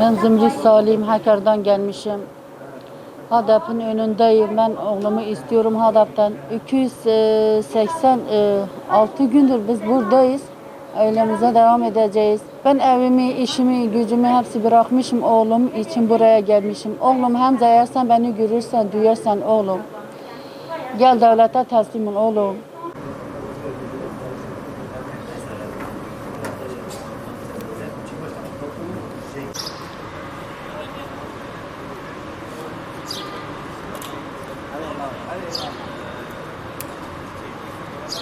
Ben Zümrüt Salim Hakar'dan gelmişim. Hadap'ın önündeyim. Ben oğlumu istiyorum Hadap'tan. 286 gündür biz buradayız. Ailemize devam edeceğiz. Ben evimi, işimi, gücümü hepsi bırakmışım oğlum için buraya gelmişim. Oğlum hem zayarsan beni görürsen, duyarsan oğlum. Gel devlete teslim ol oğlum. 还有一个